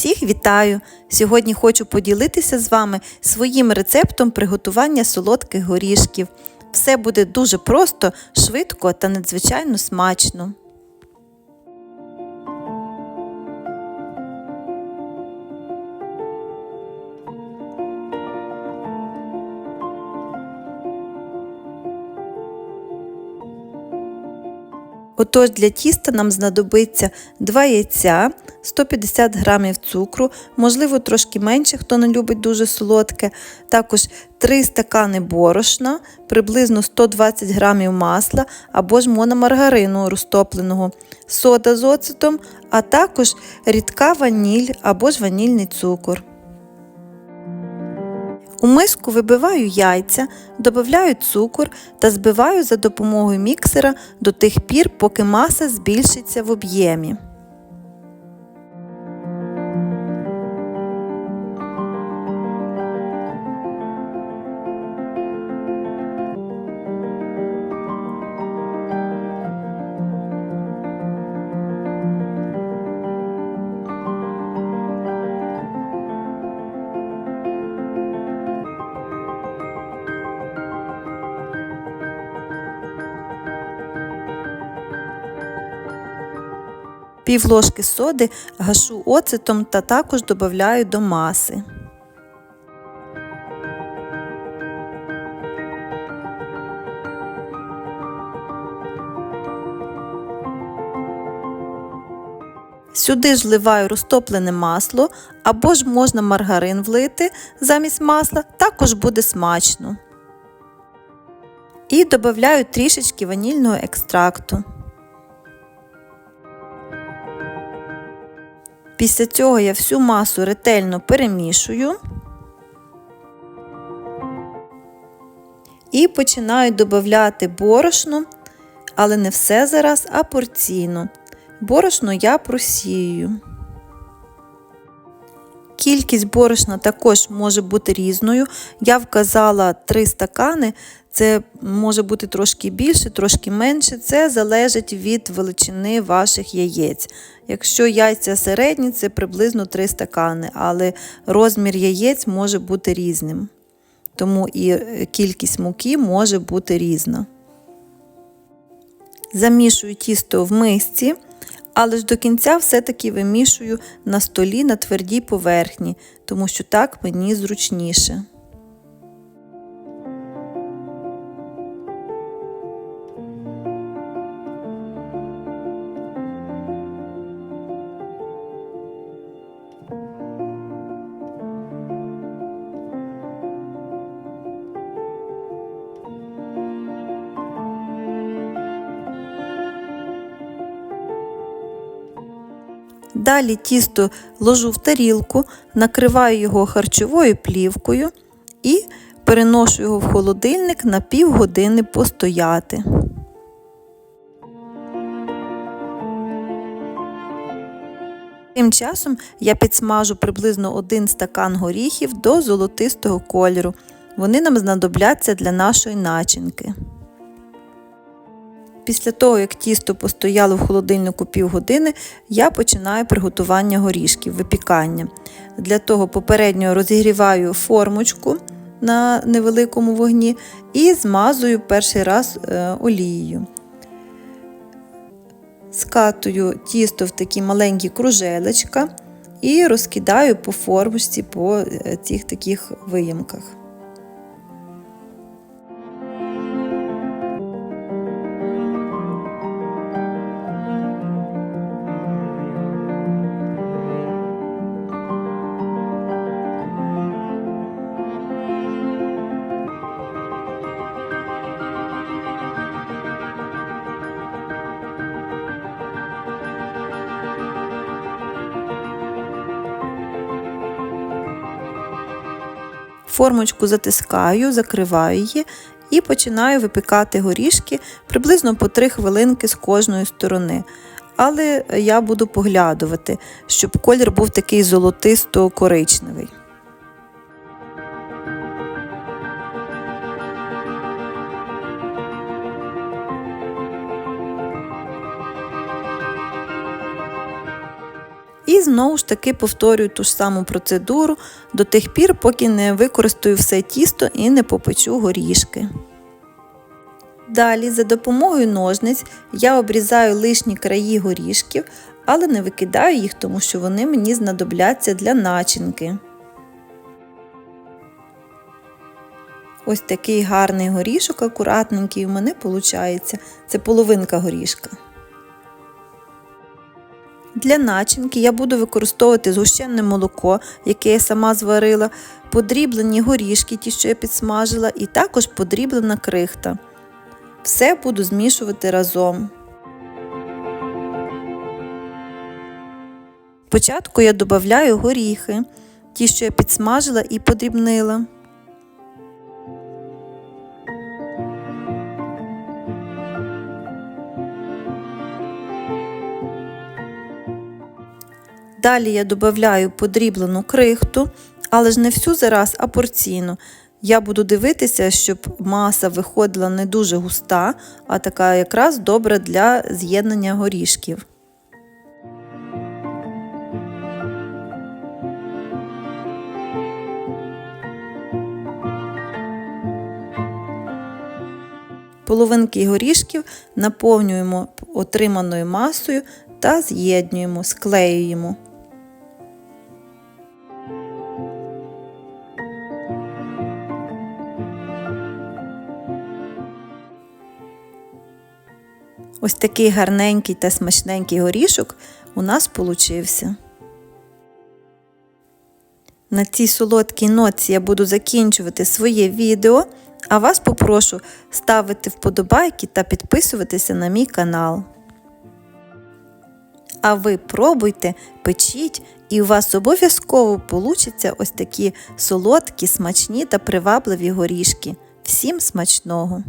Всіх вітаю! Сьогодні хочу поділитися з вами своїм рецептом приготування солодких горішків. Все буде дуже просто, швидко та надзвичайно смачно. Отож для тіста нам знадобиться 2 яйця, 150 г цукру, можливо, трошки менше, хто не любить дуже солодке. Також 3 стакани борошна, приблизно 120 г масла або ж мономаргарину розтопленого, сода з оцетом, а також рідка ваніль або ж ванільний цукор. У миску вибиваю яйця, додаю цукор та збиваю за допомогою міксера до тих пір, поки маса збільшиться в об'ємі. Пів ложки соди гашу оцетом та також додаю до маси. Сюди ж вливаю розтоплене масло або ж можна маргарин влити замість масла, також буде смачно. І додаю трішечки ванільного екстракту. Після цього я всю масу ретельно перемішую і починаю додати борошно, але не все зараз, а порційно. Борошно я просію. Кількість борошна також може бути різною. Я вказала 3 стакани, це може бути трошки більше, трошки менше. Це залежить від величини ваших яєць. Якщо яйця середні, це приблизно 3 стакани, але розмір яєць може бути різним. Тому і кількість муки може бути різна. Замішую тісто в мисці але ж до кінця все-таки вимішую на столі на твердій поверхні, тому що так мені зручніше. Далі тісто ложу в тарілку, накриваю його харчовою плівкою і переношу його в холодильник на півгодини постояти. Тим часом я підсмажу приблизно один стакан горіхів до золотистого кольору. Вони нам знадобляться для нашої начинки. Після того, як тісто постояло в холодильнику півгодини, я починаю приготування горішків, випікання. Для того попередньо розігріваю формочку на невеликому вогні і змазую перший раз е, олією. Скатую тісто в такі маленькі кружелечка і розкидаю по формочці по е, цих таких виямках. Формочку затискаю, закриваю її і починаю випікати горішки приблизно по 3 хвилинки з кожної сторони. Але я буду поглядувати, щоб колір був такий золотисто-коричневий. Знову ж таки повторюю ту ж саму процедуру до тих пір, поки не використаю все тісто і не попечу горішки. Далі за допомогою ножниць я обрізаю лишні краї горішків, але не викидаю їх, тому що вони мені знадобляться для начинки. Ось такий гарний горішок, акуратненький у мене виходить. Це половинка горішка. Для начинки я буду використовувати згущенне молоко, яке я сама зварила, подріблені горішки, ті, що я підсмажила, і також подріблена крихта. Все буду змішувати разом. Спочатку я додаю горіхи, ті, що я підсмажила і подрібнила. Далі я додаю подріблену крихту, але ж не всю зараз, а порційну. Я буду дивитися, щоб маса виходила не дуже густа, а така якраз добра для з'єднання горішків. Половинки горішків наповнюємо отриманою масою та з'єднуємо, склеюємо. Ось такий гарненький та смачненький горішок у нас получився. На цій солодкій ноці я буду закінчувати своє відео, а вас попрошу ставити вподобайки та підписуватися на мій канал. А ви пробуйте, печіть, і у вас обов'язково получаться ось такі солодкі, смачні та привабливі горішки. Всім смачного!